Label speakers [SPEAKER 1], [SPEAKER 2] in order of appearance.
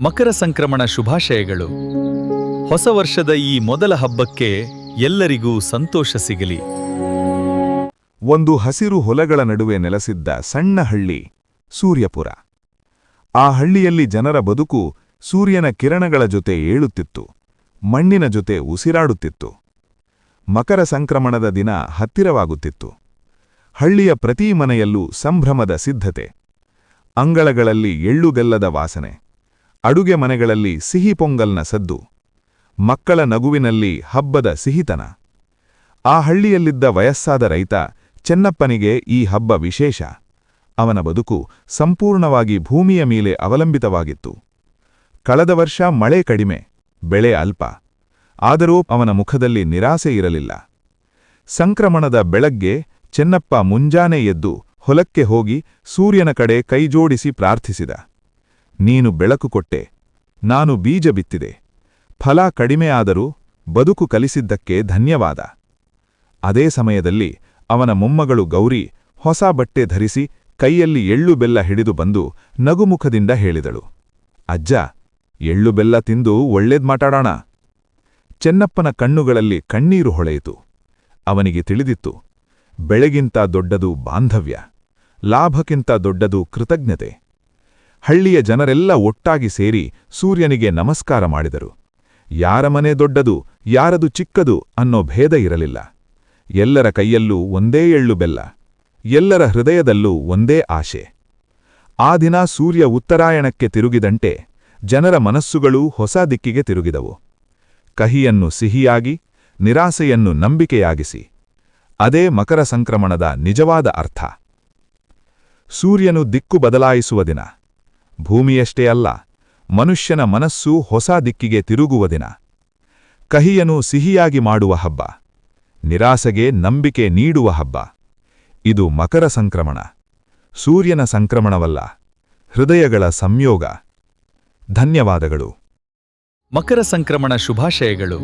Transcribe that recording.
[SPEAKER 1] ಮಕರ ಸಂಕ್ರಮಣ ಶುಭಾಶಯಗಳು. ಹೊಸ ವರ್ಷದ ಈ ಮೊದಲ ಹಬ್ಬಕ್ಕೆ ಎಲ್ಲರಿಗೂ ಸಂತೋಷ ಸಿಗಲಿ.
[SPEAKER 2] ಒಂದು ಹಸಿರು ಹೊಲಗಳ ನಡುವೆ ನೆಲೆಸಿದ್ದ ಸಣ್ಣ ಹಳ್ಳಿ, ಸೂರ್ಯಪುರ. ಆ ಹಳ್ಳಿಯಲ್ಲಿ ಜನರ ಬದುಕು ಸೂರ್ಯನ ಕಿರಣಗಳ ಜೊತೆ ಏಳುತ್ತಿತ್ತು, ಮಣ್ಣಿನ ಜೊತೆ ಉಸಿರಾಡುತ್ತಿತ್ತು. ಮಕರ ಸಂಕ್ರಮಣದ ದಿನ ಹತ್ತಿರವಾಗುತ್ತಿತ್ತು. ಹಳ್ಳಿಯ ಪ್ರತಿ ಮನೆಯಲ್ಲೂ ಸಂಭ್ರಮದ ಸಿದ್ಧತೆ. ಅಂಗಳಗಳಲ್ಲಿ ಎಳ್ಳುಗಲ್ಲದ ವಾಸನೆ. ಅಡುಗೆ ಮನೆಗಳಲ್ಲಿ ಸಿಹಿ ಪೊಂಗಲ್ನ ಸದ್ದು. ಮಕ್ಕಳ ನಗುವಿನಲ್ಲಿ ಹಬ್ಬದ ಸಿಹಿತನ. ಆ ಹಳ್ಳಿಯಲ್ಲಿದ್ದ ವಯಸ್ಸಾದ ರೈತ ಚೆನ್ನಪ್ಪನಿಗೆ ಈ ಹಬ್ಬ ವಿಶೇಷ. ಅವನ ಬದುಕು ಸಂಪೂರ್ಣವಾಗಿ ಭೂಮಿಯ ಮೇಲೆ ಅವಲಂಬಿತವಾಗಿತ್ತು. ಕಳೆದ ವರ್ಷ ಮಳೆ ಕಡಿಮೆ, ಬೆಳೆ ಅಲ್ಪ. ಆದರೂ ಅವನ ಮುಖದಲ್ಲಿ ನಿರಾಸೆ ಇರಲಿಲ್ಲ. ಸಂಕ್ರಮಣದ ಬೆಳಗ್ಗೆ ಚೆನ್ನಪ್ಪ ಮುಂಜಾನೆ ಎದ್ದು ಹೊಲಕ್ಕೆ ಹೋಗಿ ಸೂರ್ಯನ ಕಡೆ ಕೈಜೋಡಿಸಿ ಪ್ರಾರ್ಥಿಸಿದ. ನೀನು ಬೆಳಕು ಕೊಟ್ಟೆ. ನಾನು ಬೀಜ ಬಿತ್ತಿದೆ. ಫಲ ಕಡಿಮೆಯಾದರೂ ಬದುಕು ಕಲಿಸಿದ್ದಕ್ಕೆ ಧನ್ಯವಾದ. ಅದೇ ಸಮಯದಲ್ಲಿ ಅವನ ಮೊಮ್ಮಗಳು ಗೌರಿ ಹೊಸ ಬಟ್ಟೆ ಧರಿಸಿ ಕೈಯಲ್ಲಿ ಎಳ್ಳು ಬೆಲ್ಲ ಹಿಡಿದು ಬಂದು ನಗುಮುಖದಿಂದ ಹೇಳಿದಳು. ಅಜ್ಜ, ಎಳ್ಳು ಬೆಲ್ಲ ತಿಂದು ಒಳ್ಳೇದ್ ಮಾತಾಡೋಣ. ಚೆನ್ನಪ್ಪನ ಕಣ್ಣುಗಳಲ್ಲಿ ಕಣ್ಣೀರು ಹೊಳೆಯಿತು. ಅವನಿಗೆ ತಿಳಿದಿತ್ತು, ಬೆಳೆಗಿಂತ ದೊಡ್ಡದು ಬಾಂಧವ್ಯ, ಲಾಭಕ್ಕಿಂತ ದೊಡ್ಡದು ಕೃತಜ್ಞತೆ. ಹಳ್ಳಿಯ ಜನರೆಲ್ಲ ಒಟ್ಟಾಗಿ ಸೇರಿ ಸೂರ್ಯನಿಗೆ ನಮಸ್ಕಾರ ಮಾಡಿದರು. ಯಾರ ಮನೆ ದೊಡ್ಡದು, ಯಾರದು ಚಿಕ್ಕದು ಅನ್ನೋ ಭೇದ ಇರಲಿಲ್ಲ. ಎಲ್ಲರ ಕೈಯಲ್ಲೂ ಒಂದೇ ಎಳ್ಳು ಬೆಲ್ಲ, ಎಲ್ಲರ ಹೃದಯದಲ್ಲೂ ಒಂದೇ ಆಶೆ. ಆ ದಿನ ಸೂರ್ಯ ಉತ್ತರಾಯಣಕ್ಕೆ ತಿರುಗಿದಂತೆ ಜನರ ಮನಸ್ಸುಗಳೂ ಹೊಸ ದಿಕ್ಕಿಗೆ ತಿರುಗಿದವು. ಕಹಿಯನ್ನು ಸಿಹಿಯಾಗಿ, ನಿರಾಸೆಯನ್ನು ನಂಬಿಕೆಯಾಗಿಸಿ. ಅದೇ ಮಕರ ಸಂಕ್ರಮಣದ ನಿಜವಾದ ಅರ್ಥ. ಸೂರ್ಯನು ದಿಕ್ಕು ಬದಲಾಯಿಸುವ ದಿನ. ಭೂಮಿಯಷ್ಟೇ ಅಲ್ಲ, ಮನುಷ್ಯನ ಮನಸ್ಸು ಹೊಸ ದಿಕ್ಕಿಗೆ ತಿರುಗುವ ದಿನ ಕಹಿಯನು ಸಿಹಿಯಾಗಿ ಮಾಡುವ ಹಬ್ಬ, ನಿರಾಸೆಗೆ ನಂಬಿಕೆ ನೀಡುವ ಹಬ್ಬ. ಇದು ಮಕರ ಸಂಕ್ರಮಣ, ಸೂರ್ಯನ ಸಂಕ್ರಮಣವಲ್ಲ, ಹೃದಯಗಳ ಸಂಯೋಗ. ಧನ್ಯವಾದಗಳು.
[SPEAKER 1] ಮಕರ ಸಂಕ್ರಮಣ ಶುಭಾಶಯಗಳು.